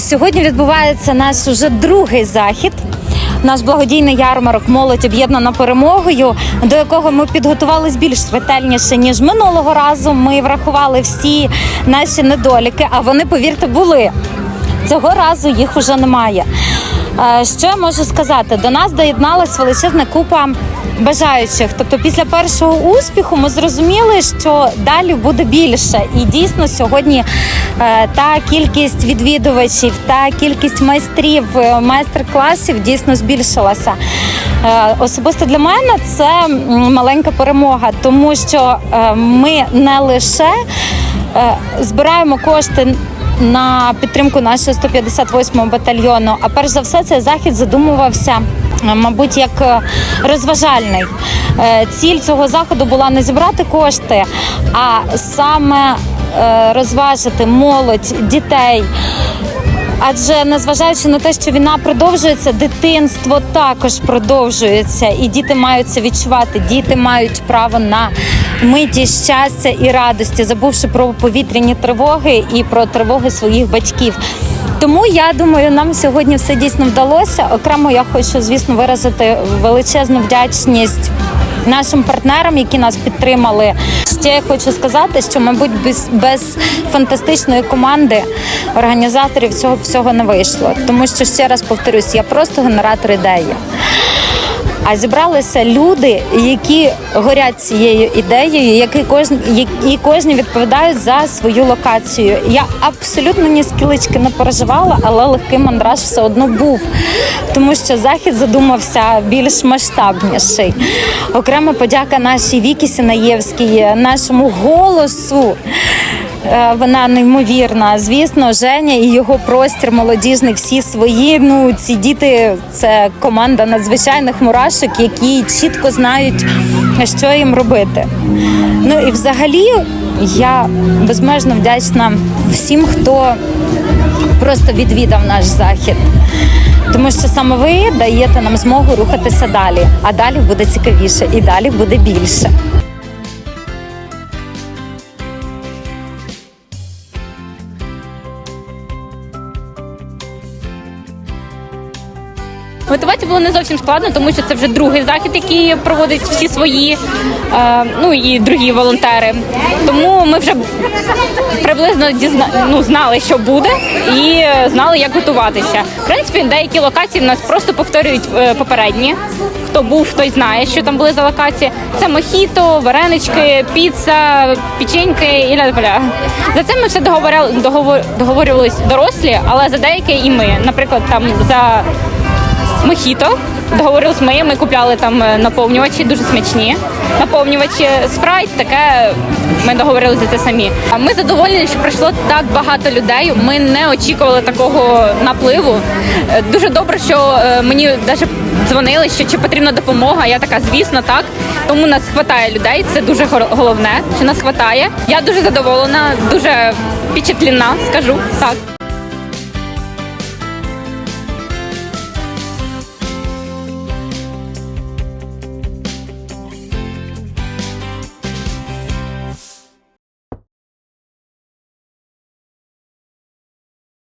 Сьогодні відбувається наш уже другий захід. Наш благодійний ярмарок молодь об'єднана перемогою, до якого ми підготувались більш ретельніше ніж минулого разу. Ми врахували всі наші недоліки, а вони, повірте, були. Цього разу їх уже немає. Е, Що я можу сказати? До нас доєдналась величезна купа бажаючих. Тобто, після першого успіху ми зрозуміли, що далі буде більше. І дійсно сьогодні е, та кількість відвідувачів, та кількість майстрів, е, майстер-класів дійсно збільшилася. Е, Особисто для мене це маленька перемога, тому що ми не лише збираємо кошти на підтримку нашого 158-го батальйону. А перш за все, цей захід задумувався. Е, Мабуть, як е, розважальний Е, ціль цього заходу була не зібрати кошти, а саме розважити молодь, дітей. Адже незважаючи на те, що війна продовжується, дитинство також продовжується, і діти мають це відчувати. Діти мають право на миті щастя і радості, забувши про повітряні тривоги і про тривоги своїх батьків. Тому я думаю, нам сьогодні все дійсно вдалося. Окремо я хочу, звісно, виразити величезну вдячність нашим партнерам, які нас підтримали. Ще я хочу сказати, що, мабуть, без, без фантастичної команди організаторів цього всього не вийшло. Тому що ще раз повторюсь, я просто генератор ідеї. А зібралися люди, які горять цією ідеєю, які кожен і кожні відповідають за свою локацію. Я абсолютно ні скілечки не переживала, але легкий мандраж все одно був, тому що захід задумався більш масштабніший. Окрема подяка нашій Вікі Сінаєвській, нашому голосу. Е, Вона неймовірна. Звісно, Женя і його простір молодіжний, всі свої. Ну ці діти це команда надзвичайних мурашок, які чітко знають, що їм робити. Ну і взагалі я безмежно вдячна всім, хто просто відвідав наш захід. Тому що саме ви даєте нам змогу рухатися далі, а далі буде цікавіше і далі буде більше. Готувати було не зовсім складно, тому що це вже другий захід, який проводять всі свої, е, ну і другі волонтери. Тому ми вже приблизно дізна, ну, знали, що буде, і знали, як готуватися. В принципі, деякі локації в нас просто повторюють е, попередні. Хто був, той знає, що там були за локації. Це мохіто, варенички, піца, печеньки і ля-ля. За це ми все договоряли, договор, договорювались дорослі, але за деяке і ми. Наприклад, там за мохіто. Договорились ми, ми купляли там е, наповнювачі, дуже смачні. Наповнювачі спрайт, таке ми договорилися це самі. А ми задоволені, що прийшло так багато людей. Ми не очікували такого напливу. Е, Дуже добре, що е, мені навіть дзвонили, що чи потрібна допомога. Я така, звісно, так. Тому нас хватає людей. Це дуже головне, що нас хватає. Я дуже задоволена, дуже впечатлена, скажу так.